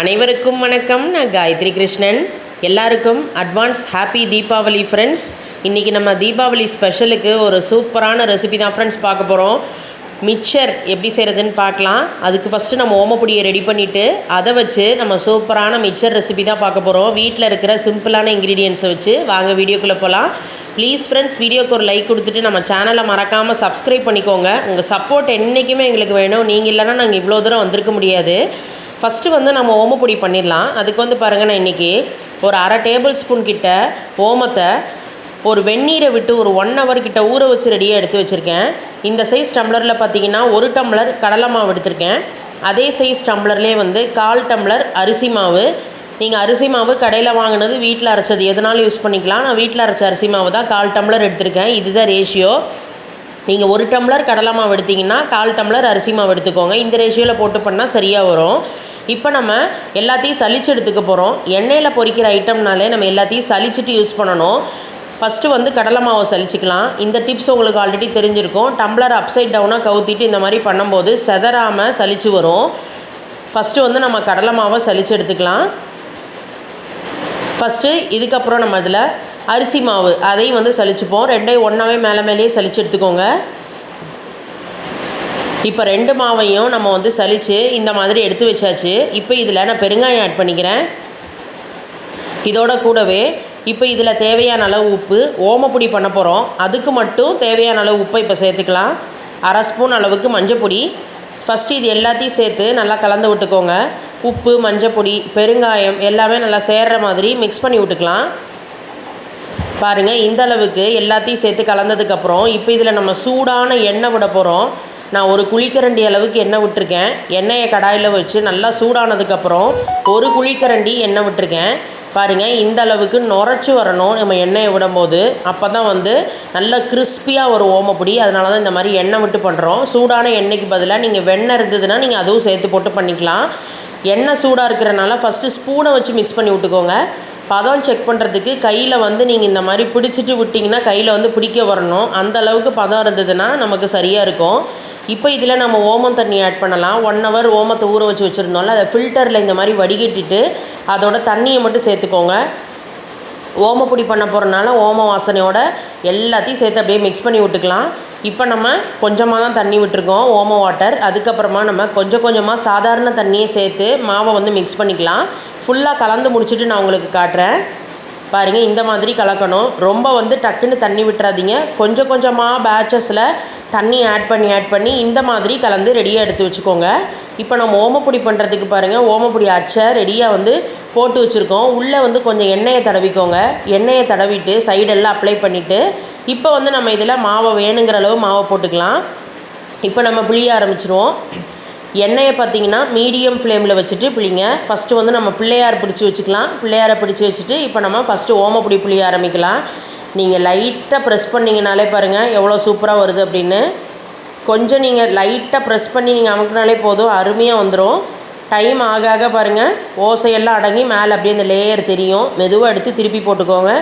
அனைவருக்கும் வணக்கம். நான் காயத்ரி கிருஷ்ணன். எல்லாருக்கும் அட்வான்ஸ் ஹாப்பி தீபாவளி ஃப்ரெண்ட்ஸ் இன்றைக்கி நம்ம தீபாவளி ஸ்பெஷலுக்கு ஒரு சூப்பரான ரெசிபி தான் ஃப்ரெண்ட்ஸ் பார்க்க போகிறோம் மிக்சர் எப்படி செய்கிறதுன்னு பார்க்கலாம். அதுக்கு ஃபஸ்ட்டு நம்ம ஓமப்பொடியை ரெடி பண்ணிவிட்டு அதை வச்சு நம்ம சூப்பரான மிக்சர் ரெசிபி தான் பார்க்க போகிறோம் வீட்டில் இருக்கிற சிம்பிளான இன்க்ரீடியன்ஸை வச்சு வாங்க வீடியோக்குள்ளே போகலாம் ப்ளீஸ் ஃப்ரெண்ட்ஸ் வீடியோக்கு ஒரு லைக் கொடுத்துட்டு நம்ம சேனலை மறக்காமல் சப்ஸ்கிரைப் பண்ணிக்கோங்க. உங்கள் சப்போர்ட் என்றைக்குமே எங்களுக்கு வேணும். நீங்கள் இல்லைன்னா நாங்கள் இவ்வளோ தூரம் வந்திருக்க முடியாது. ஃபஸ்ட்டு வந்து நம்ம ஓமப்பொடி பண்ணிடலாம். அதுக்கு வந்து பாருங்கள் நான் இன்றைக்கி ஒரு அரை டேபிள் ஸ்பூன் கிட்ட ஓமத்தை ஒரு வெந்நீரை விட்டு ஒரு ஒன் ஹவர் கிட்ட ஊற வச்சு ரெடியாக எடுத்து வச்சுருக்கேன். இந்த சைஸ் டம்ளரில் பார்த்தீங்கன்னா ஒரு டம்ளர் கடலை மாவு எடுத்திருக்கேன். அதே சைஸ் டம்ளர்லேயே வந்து கால் டம்ளர் அரிசி மாவு. நீங்கள் அரிசி மாவு கடையில் வாங்கினது வீட்டில் அரைச்சது எதனாலும் யூஸ் பண்ணிக்கலாம்? நான் வீட்டில் அரைச்ச அரிசி மாவு தான் கால் டம்ளர் எடுத்திருக்கேன். இதுதான் ரேஷியோ நீங்கள் ஒரு டம்ளர் கடலை மாவு எடுத்திங்கன்னா கால் டம்ளர் அரிசி மாவு எடுத்துக்கோங்க. இந்த ரேஷியோவில் போட்டு பண்ணால் சரியாக வரும். இப்போ நம்ம எல்லாத்தையும் சலிச்சு எடுத்துக்க போகிறோம் எண்ணெயில் பொரிக்கிற ஐட்டம்னாலே நம்ம எல்லாத்தையும் சலிச்சுட்டு யூஸ் பண்ணணும். ஃபஸ்ட்டு வந்து கடலை மாவை சலிச்சுக்கலாம் இந்த டிப்ஸ் உங்களுக்கு ஆல்ரெடி தெரிஞ்சிருக்கும். டம்ளர் அப்சைட் டவுனாக கவுத்திட்டு இந்த மாதிரி பண்ணும்போது செதறாமல் சலிச்சு வரும். ஃபஸ்ட்டு வந்து நம்ம கடலை மாவை சலிச்சு எடுத்துக்கலாம். ஃபஸ்ட்டு இதுக்கப்புறம் நம்ம இதில் அரிசி மாவு அதையும் வந்து சலிச்சுப்போம் ரெண்டையும் ஒன்றாவே மேலே மேலேயே சலிச்சு எடுத்துக்கோங்க. இப்போ ரெண்டு மாவையும் நம்ம வந்து சலித்து இந்த மாதிரி எடுத்து வச்சாச்சு. இப்போ இதில் நான் பெருங்காயம் ஆட் பண்ணிக்கிறேன். இதோட கூடவே இப்போ இதில் தேவையான அளவு உப்பு ஓமப்பொடி பண்ண போகிறோம் அதுக்கு மட்டும் தேவையான அளவு உப்பை இப்போ சேர்த்துக்கலாம். அரை ஸ்பூன் அளவுக்கு மஞ்சப்பொடி. ஃபஸ்ட்டு இது எல்லாத்தையும் சேர்த்து நல்லா கலந்து விட்டுக்கோங்க. உப்பு மஞ்சப்பொடி பெருங்காயம் எல்லாமே நல்லா சேர்கிற மாதிரி மிக்ஸ் பண்ணி விட்டுக்கலாம். பாருங்கள் இந்த அளவுக்கு எல்லாத்தையும் சேர்த்து கலந்ததுக்கப்புறம் இப்போ இதில் நம்ம சூடான எண்ணெய் விட போகிறோம் நான் ஒரு குழிக்கரண்டி அளவுக்கு எண்ணெய் விட்டுருக்கேன். எண்ணெயை கடாயில் வச்சு நல்லா சூடானதுக்கப்புறம் ஒரு குழிக்கரண்டி எண்ணெய் விட்டுருக்கேன். பாருங்கள் இந்த அளவுக்கு நுரைச்சி வரணும். நம்ம எண்ணெயை விடும்போது அப்போ தான் வந்து நல்ல கிறிஸ்பியாக ஒரு ஓமப்பொடி. அதனால தான் இந்த மாதிரி எண்ணெய் விட்டு பண்ணுறோம் சூடான எண்ணெய்க்கு பதிலாக நீங்கள் வெண்ணெய் இருந்ததுன்னா நீங்கள் அதுவும் சேர்த்து போட்டு பண்ணிக்கலாம். எண்ணெய் சூடாக இருக்கிறனால ஃபஸ்ட்டு ஸ்பூனை வச்சு மிக்ஸ் பண்ணி விட்டுக்கோங்க. பதம் செக் பண்ணுறதுக்கு கையில் வந்து நீங்கள் இந்த மாதிரி பிடிச்சிட்டு விட்டிங்கன்னா கையில் வந்து பிடிக்க வரணும். அந்த அளவுக்கு பதம் இருந்ததுன்னா நமக்கு சரியாக இருக்கும். இப்போ இதில் நம்ம ஓமம் தண்ணி ஆட் பண்ணலாம். ஒன் ஹவர் ஓமத்தை ஊற வச்சு வச்சுருந்தோம்ல அதை ஃபில்டரில் இந்த மாதிரி வடிகட்டிட்டு அதோட தண்ணியை மட்டும் சேர்த்துக்கோங்க. ஓமப்பொடி பண்ண போகிறனால ஓம வாசனையோட எல்லாத்தையும் சேர்த்து அப்படியே மிக்ஸ் பண்ணி விட்டுக்கலாம். இப்போ நம்ம கொஞ்சமாக தான் தண்ணி விட்டுருக்கோம் ஓம வாட்டர் அதுக்கப்புறமா நம்ம கொஞ்சம் கொஞ்சமாக சாதாரண தண்ணியை சேர்த்து மாவை வந்து மிக்ஸ் பண்ணிக்கலாம். ஃபுல்லாக கலந்து முடிச்சுட்டு நான் உங்களுக்கு காட்டுறேன். பாருங்கள் இந்த மாதிரி கலக்கணும். ரொம்ப வந்து டக்குன்னு தண்ணி விட்டுறாதீங்க. கொஞ்சம் கொஞ்சமாக பேட்சஸில் தண்ணி ஆட் பண்ணி ஆட் பண்ணி இந்த மாதிரி கலந்து ரெடியாக எடுத்து வச்சுக்கோங்க. இப்போ நம்ம ஓமப்பொடி பண்ணுறதுக்கு பாருங்கள் ஓமப்பொடி அச்சை ரெடியாக வந்து போட்டு வச்சுருக்கோம். உள்ளே வந்து கொஞ்சம் எண்ணெயை தடவிக்கோங்க. எண்ணெயை தடவிட்டு சைடெல்லாம் அப்ளை பண்ணிவிட்டு இப்போ வந்து நம்ம இதில் மாவை வேணுங்கிற அளவு மாவை போட்டுக்கலாம். இப்போ நம்ம புளிய ஆரம்பிச்சிருவோம். எண்ணெயை பார்த்தீங்கன்னா மீடியம் ஃப்ளேமில் வச்சுட்டு பிள்ளைங்க ஃபஸ்ட்டு வந்து நம்ம பிள்ளையார் பிடிச்சி வச்சுக்கலாம். பிள்ளையாரை பிடிச்சி வச்சுட்டு இப்போ நம்ம ஃபஸ்ட்டு ஓமப்பொடி புளிய ஆரம்பிக்கலாம். நீங்கள் லைட்டாக ப்ரெஸ் பண்ணிங்கனாலே பாருங்கள் எவ்வளோ சூப்பராக வருது அப்படின்னு. கொஞ்சம் நீங்கள் லைட்டாக ப்ரெஸ் பண்ணி நீங்கள் அமுக்கினாலே போதும் அருமையாக வந்துடும் டைம் ஆக ஆக பாருங்கள் ஓசையெல்லாம் அடங்கி மேலே அப்படியே இந்த லேயர் தெரியும். மெதுவாக எடுத்து திருப்பி போட்டுக்கோங்க.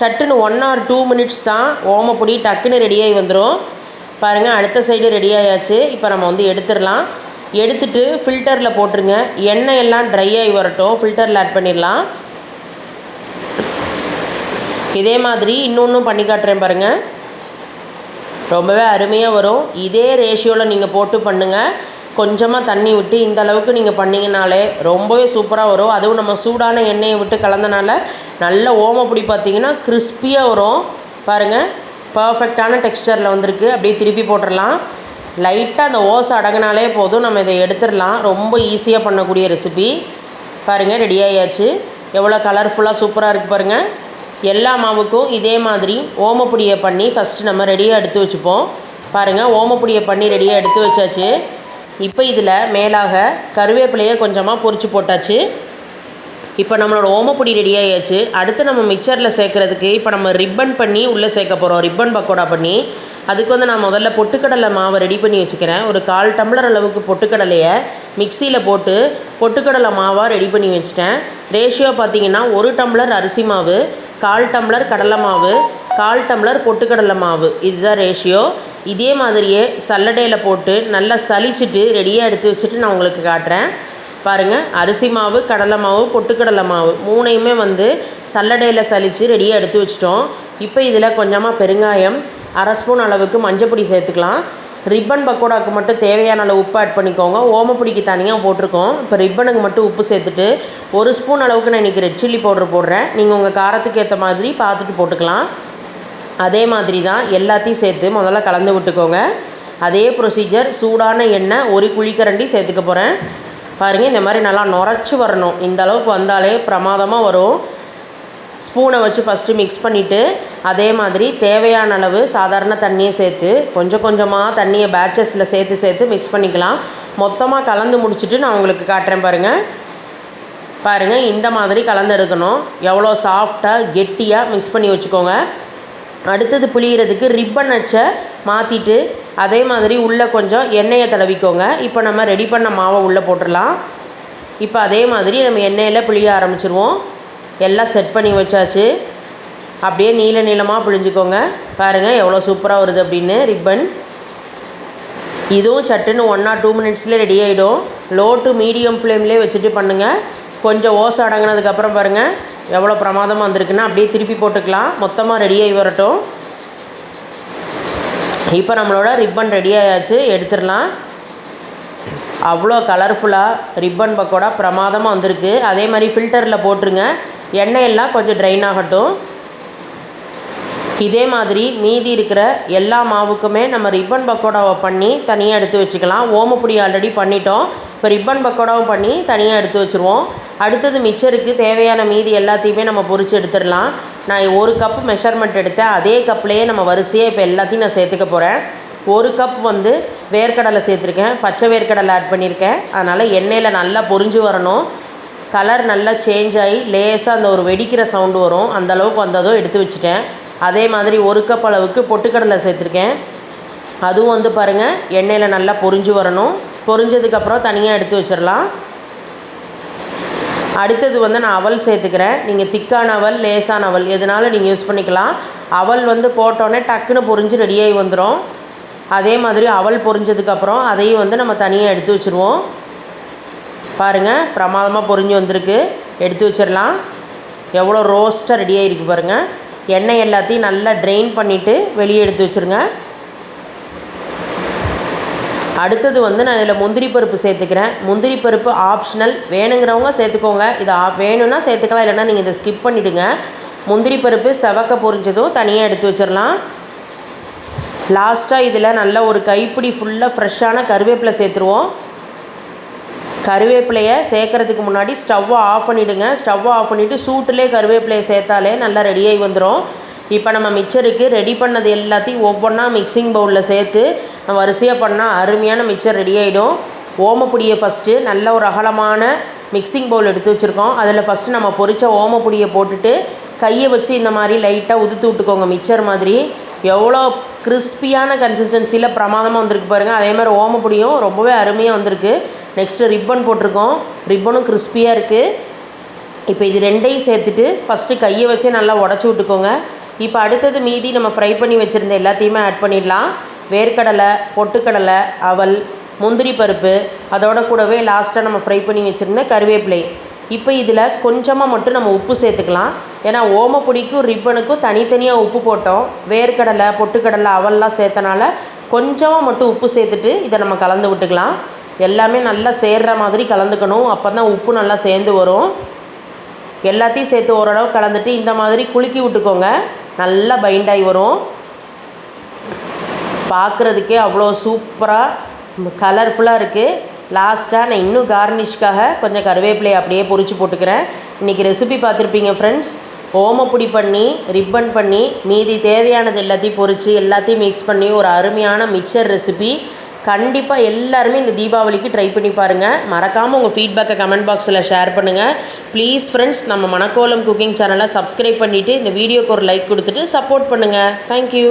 சட்டுன்னு ஒன் ஆர் டூ மினிட்ஸ் தான் ஓமப்பொடி டக்குன்னு ரெடியாகி வந்துடும் பாருங்கள் அடுத்த சைடு ரெடி ஆயாச்சு. இப்போ நம்ம வந்து எடுத்துடலாம். எடுத்துட்டு ஃபில்டரில் போட்டுருங்க. எண்ணெய் எல்லாம் ட்ரை ஆகி வரட்டும். ஃபில்டரில் ஆட் பண்ணிடலாம். இதே மாதிரி இன்னொன்றும் பண்ணி காட்டுறேன் பாருங்கள் ரொம்பவே அருமையாக வரும். இதே ரேஷியோவில் நீங்கள் போட்டு பண்ணுங்கள் கொஞ்சமாக தண்ணி விட்டு இந்த அளவுக்கு நீங்கள் பண்ணிங்கனாலே ரொம்பவே சூப்பராக வரும். அதுவும் நம்ம சூடான எண்ணெயை விட்டு கலந்தனால நல்ல ஓமப்பிடி பார்த்தீங்கன்னா கிறிஸ்பியாக வரும். பாருங்கள் பர்ஃபெக்டான டெக்ஸ்டரில் வந்திருக்கு. அப்படியே திருப்பி போட்டுடலாம். லைட்டாக அந்த ஓசை அடங்கினாலே போதும். நம்ம இதை எடுத்துடலாம். ரொம்ப ஈஸியாக பண்ணக்கூடிய ரெசிபி பாருங்கள் ரெடி ஆகியாச்சு எவ்வளோ கலர்ஃபுல்லாக சூப்பராக இருக்குது பாருங்கள் எல்லா மாவுக்கும் இதே மாதிரி ஓமப்பொடியை பண்ணி ஃபஸ்ட்டு நம்ம ரெடியாக எடுத்து வச்சுப்போம். பாருங்கள் ஓமப்பொடியை பண்ணி ரெடியாக எடுத்து வச்சாச்சு. இப்போ இதில் மேலாக கருவேப்பிலையை கொஞ்சமாக பொரிச்சு போட்டாச்சு. இப்போ நம்மளோட ஓமப்பொடி ரெடி அடுத்து நம்ம மிக்சரில் சேர்க்குறதுக்கு இப்போ நம்ம ரிப்பன் பண்ணி உள்ளே சேர்க்க போகிறோம் ரிப்பன் பக்கோடா பண்ணி. அதுக்கு வந்து நான் முதல்ல பொட்டுக்கடலை மாவை ரெடி பண்ணி வச்சுக்கிறேன். ஒரு கால் டம்ளர் அளவுக்கு பொட்டுக்கடலையை மிக்சியில் போட்டு பொட்டுக்கடலை மாவாக ரெடி பண்ணி வச்சுட்டேன். ரேஷியோ பார்த்தீங்கன்னா ஒரு டம்ளர் அரிசி மாவு கால் டம்ளர் கடலை மாவு கால் டம்ளர் பொட்டுக்கடலை மாவு. இதுதான் ரேஷியோ இதே மாதிரியே சல்லடையில் போட்டு நல்லா சலிச்சிட்டு ரெடியாக எடுத்து வச்சுட்டு நான் உங்களுக்கு காட்டுறேன். பாருங்கள் அரிசி மாவு கடலை மாவு பொட்டுக்கடலை மாவு மூணையுமே வந்து சல்லடையில் சலித்து ரெடியாக எடுத்து வச்சிட்டோம். இப்போ இதில் கொஞ்சமாக பெருங்காயம் அரை ஸ்பூன் அளவுக்கு மஞ்சப்பொடி சேர்த்துக்கலாம். ரிப்பன் பக்கோடாவுக்கு மட்டும் தேவையான அளவு உப்பு ஆட் பண்ணிக்கோங்க. ஓமப்பொடிக்கு தனியாக போட்டிருக்கோம். இப்போ ரிப்பனுக்கு மட்டும் உப்பு சேர்த்துட்டு ஒரு ஸ்பூன் அளவுக்கு நான் இன்றைக்கி ரெட் சில்லி பவுடர் போடுறேன். நீங்கள் உங்கள் காரத்துக்கு ஏற்ற மாதிரி பார்த்துட்டு போட்டுக்கலாம். அதே மாதிரி தான் எல்லாத்தையும் சேர்த்து முதல்ல கலந்து விட்டுக்கோங்க. அதே ப்ரொசீஜர் சூடான எண்ணெய் ஒரு குழிக்கரண்டி சேர்த்துக்க போகிறேன் பாருங்கள் இந்த மாதிரி நல்லா நுரைச்சி வரணும். இந்த அளவுக்கு வந்தாலே பிரமாதமாக வரும். ஸ்பூனை வச்சு ஃபஸ்ட்டு மிக்ஸ் பண்ணிவிட்டு அதே மாதிரி தேவையான அளவு சாதாரண தண்ணியை சேர்த்து கொஞ்சம் கொஞ்சமாக தண்ணியை பேட்சஸில் சேர்த்து சேர்த்து மிக்ஸ் பண்ணிக்கலாம். மொத்தமாக கலந்து முடிச்சுட்டு நான் உங்களுக்கு காட்டுறேன் பாருங்கள் பாருங்கள் இந்த மாதிரி கலந்து எடுக்கணும். எவ்வளோ சாஃப்டாக கெட்டியாக மிக்ஸ் பண்ணி வச்சுக்கோங்க. அடுத்தது புளியறதுக்கு ரிப்பன் அச்சை மாற்றிட்டு அதே மாதிரி உள்ளே கொஞ்சம் எண்ணெயை தடவிக்கோங்க. இப்போ நம்ம ரெடி பண்ண மாவை உள்ளே போட்டுடலாம். இப்போ அதே மாதிரி நம்ம எண்ணெயில் புளிய ஆரம்பிச்சிருவோம். எல்லாம் செட் பண்ணி வச்சாச்சு. அப்படியே நீல நீளமாக பிழிஞ்சிக்கோங்க. பாருங்கள் எவ்வளோ சூப்பராக வருது அப்படின்னு. ரிப்பன் இதுவும் சட்டுன்னு ஒன் ஆர் டூ மினிட்ஸில் ரெடி ஆகிடும் லோ டு மீடியம் ஃப்ளேம்லேயே வச்சுட்டு பண்ணுங்கள் கொஞ்சம் ஓசை அடங்கினதுக்கப்புறம் பாருங்கள் எவ்வளோ பிரமாதமாக வந்திருக்குன்னா அப்படியே திருப்பி போட்டுக்கலாம். மொத்தமாக ரெடி ஆகி வரட்டும். இப்போ நம்மளோட ரிப்பன் ரெடி ஆயாச்சு எடுத்துடலாம். அவ்வளோ கலர்ஃபுல்லாக ரிப்பன் பக்கோடா பிரமாதமாக வந்திருக்கு. அதே மாதிரி ஃபில்டரில் போட்டுருங்க. எண்ணெய் எல்லாம் கொஞ்சம் ட்ரைன் ஆகட்டும். இதே மாதிரி மீதி இருக்கிற எல்லா மாவுக்குமே நம்ம ரிப்பன் பக்கோடாவை பண்ணி தனியாக எடுத்து வச்சுக்கலாம். ஓமப்பொடி ஆல்ரெடி பண்ணிட்டோம். இப்போ ரிப்பன் பக்கோடாவும் பண்ணி தனியாக எடுத்து வச்சுருவோம். அடுத்தது மிச்சருக்கு தேவையான மீதி எல்லாத்தையுமே நம்ம பொரித்து எடுத்துடலாம். நான் ஒரு கப் மெஷர்மெண்ட் எடுத்தேன். அதே கப்லேயே நம்ம வரிசையாக இப்போ எல்லாத்தையும் நான் சேர்த்துக்க போகிறேன் ஒரு கப் வந்து வேர்க்கடலை சேர்த்துருக்கேன். பச்சை வேர்க்கடலை ஆட் பண்ணியிருக்கேன். அதனால் எண்ணெயில் நல்லா பொரிஞ்சு வரணும். கலர் நல்லா சேஞ்ச் ஆகி லேசாக அந்த ஒரு வெடிக்கிற சவுண்டு வரும். அந்த அளவுக்கு வந்ததும் எடுத்து வச்சுட்டேன். அதே மாதிரி ஒரு கப் அளவுக்கு பொட்டுக்கடலை சேர்த்துருக்கேன். அதுவும் வந்து பாருங்கள் எண்ணெயில் நல்லா பொரிஞ்சு வரணும். பொரிஞ்சதுக்கப்புறம் தனியாக எடுத்து வச்சிடலாம். அடுத்தது வந்து நான் அவல் சேர்த்துக்கிறேன். நீங்கள் திக்கான அவல் லேசான அவல் எதனால நீங்கள் யூஸ் பண்ணிக்கலாம். அவல் வந்து போட்டோன்னே டக்குன்னு பொரிஞ்சு ரெடியாகி வந்துடும் அதே மாதிரி அவல் பொரிஞ்சதுக்கப்புறம் அதையும் வந்து நம்ம தனியாக எடுத்து வச்சுருவோம். பாருங்கள் பிரமாதமாக பொரிஞ்சு வந்திருக்கு. எடுத்து வச்சிடலாம். எவ்வளோ ரோஸ்ட்டாக ரெடி ஆகிருக்கு பாருங்கள் எண்ணெய் எல்லாத்தையும் நல்லா ட்ரெயின் பண்ணிவிட்டு வெளியே எடுத்து வச்சுருங்க. அடுத்தது வந்து நான் இதில் முந்திரி பருப்பு சேர்த்துக்கிறேன். முந்திரி பருப்பு ஆப்ஷனல் வேணுங்கிறவங்க சேர்த்துக்கோங்க. இது வேணும்னா சேர்த்துக்கலாம் இல்லைன்னா நீங்கள் இதை ஸ்கிப் பண்ணிவிடுங்க முந்திரி பருப்பு செவக்க பொரிஞ்சதும் தனியாக எடுத்து வச்சிடலாம். லாஸ்ட்டாக இதில் நல்ல ஒரு கைப்பிடி ஃபுல்லாக ஃப்ரெஷ்ஷான கருவேப்பிலை சேர்த்துருவோம். கருவேப்பிலையை சேர்க்குறதுக்கு முன்னாடி ஸ்டவ்வை ஆஃப் பண்ணிவிடுங்க ஸ்டவ்வை ஆஃப் பண்ணிவிட்டு சூட்டிலே கருவேப்பிலையை சேர்த்தாலே நல்லா ரெடியாகி வந்துடும் இப்போ நம்ம மிக்சருக்கு ரெடி பண்ணது எல்லாத்தையும் ஒவ்வொன்றா மிக்சிங் பவுலில் சேர்த்து நம்ம வரிசையாக பண்ணால் அருமையான மிக்சர் ரெடி ஆகிடும் ஓமப்பொடியை ஃபஸ்ட்டு நல்ல ஒரு அகலமான மிக்சிங் பவுல் எடுத்து வச்சுருக்கோம். அதில் ஃபஸ்ட்டு நம்ம பொரித்த ஓமப்பொடியை போட்டுட்டு கையை வச்சு இந்த மாதிரி லைட்டாக உதுத்து விட்டுக்கோங்க மிக்சர் மாதிரி. எவ்வளோ கிறிஸ்பியான கன்சிஸ்டன்சியில் பிரமாதமாக வந்திருக்கு பாருங்கள் அதே மாதிரி ஓமப்பொடியும் ரொம்பவே அருமையாக வந்திருக்கு. நெக்ஸ்ட்டு ரிப்பன் போட்டிருக்கோம். ரிப்பனும் கிறிஸ்பியாக இருக்குது இப்போ இது ரெண்டையும் சேர்த்துட்டு ஃபஸ்ட்டு கையை வச்சே நல்லா உடச்சி விட்டுக்கோங்க. இப்போ அடுத்தது மீதி நம்ம ஃப்ரை பண்ணி வச்சுருந்த எல்லாத்தையுமே ஆட் பண்ணிடலாம். வேர்க்கடலை பொட்டுக்கடலை அவல் முந்திரி பருப்பு அதோட கூடவே லாஸ்ட்டாக நம்ம ஃப்ரை பண்ணி வச்சுருந்த கருவேப்பிலை. இப்போ இதில் கொஞ்சமாக மட்டும் நம்ம உப்பு சேர்த்துக்கலாம். ஏன்னா ஓமப்பொடிக்கும் ரிப்பனுக்கும் தனித்தனியாக உப்பு போட்டோம். வேர்க்கடலை பொட்டுக்கடலை அவல்லாம் சேர்த்தனால கொஞ்சமாக மட்டும் உப்பு சேர்த்துட்டு இதை நம்ம கலந்து விட்டுக்கலாம். எல்லாமே நல்லா சேர்கிற மாதிரி கலந்துக்கணும். அப்போ தான் உப்பு நல்லா சேர்ந்து வரும். எல்லாத்தையும் சேர்த்து ஓரளவு கலந்துட்டு இந்த மாதிரி குலுக்கி விட்டுக்கோங்க. நல்லா பைண்ட் ஆகி வரும். பார்க்குறதுக்கே அவ்வளோ சூப்பராக கலர்ஃபுல்லாக இருக்குது லாஸ்ட்டாக நான் இன்னும் கார்னிஷ்காக கொஞ்சம் கருவேப்பிலையை அப்படியே பொறிச்சு போட்டுக்கிறேன். இன்றைக்கி ரெசிபி பார்த்துருப்பீங்க ஃப்ரெண்ட்ஸ் ஓமப்பொடி பண்ணி ரிப்பன் பண்ணி மீதி தேவையானது எல்லாத்தையும் பொரித்து எல்லாத்தையும் மிக்ஸ் பண்ணி ஒரு அருமையான மிக்சர் ரெசிபி கண்டிப்பாக எல்லாருமே இந்த தீபாவளிக்கு ட்ரை பண்ணி பாருங்கள் மறக்காமல் உங்கள் ஃபீட்பேக்கை கமெண்ட் பாக்ஸில் ஷேர் பண்ணுங்கள் ப்ளீஸ் ஃப்ரெண்ட்ஸ் நம்ம மணக்கோலம் குக்கிங் சேனலை சப்ஸ்கிரைப் பண்ணிவிட்டு இந்த வீடியோக்கு ஒரு லைக் கொடுத்துட்டு சப்போர்ட் பண்ணுங்கள் தேங்க்யூ